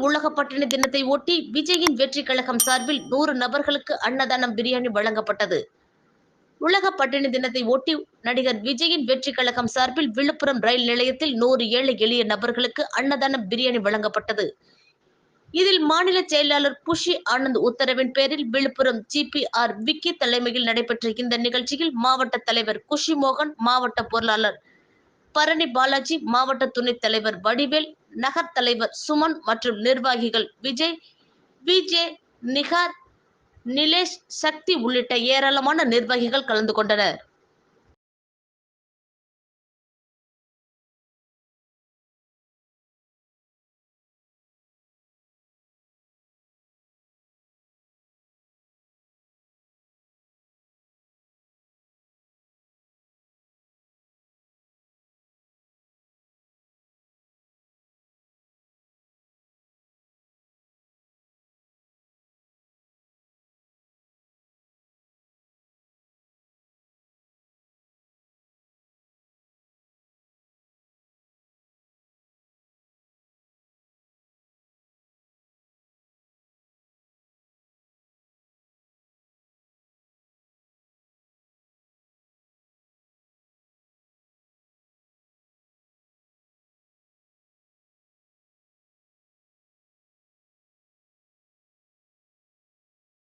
சேலத்தில் உலக பட்டினி தினத்தை ஒட்டி விஜயின் வெற்றி கழகம் சார்பில் நூறு நபர்களுக்கு அன்னதானம் பிரியாணி வழங்கப்பட்டது. உலக பட்டினி தினத்தை ஒட்டி நடிகர் விஜயின் வெற்றி கழகம் சார்பில் விழுப்புரம் ரயில் நிலையத்தில் நூறு ஏழை எளிய நபர்களுக்கு அன்னதானம் பிரியாணி வழங்கப்பட்டது. இதில் மாநில செயலாளர் புஷி ஆனந்த் உத்தரவின் பேரில் விழுப்புரம் ஜிபிஆர் விக்கி தலைமையில் நடைபெற்ற இந்த நிகழ்ச்சியில் மாவட்ட தலைவர் குஷி மோகன் மாவட்ட பொருளாளர் பரணி பாலாஜி மாவட்ட துணைத் தலைவர் வடிவேல் நகர் தலைவர் சுமன் மற்றும் நிர்வாகிகள் விஜய் விஜே நிகார் நிலேஷ் சக்தி உள்ளிட்ட ஏராளமான நிர்வாகிகள் கலந்து கொண்டனர்.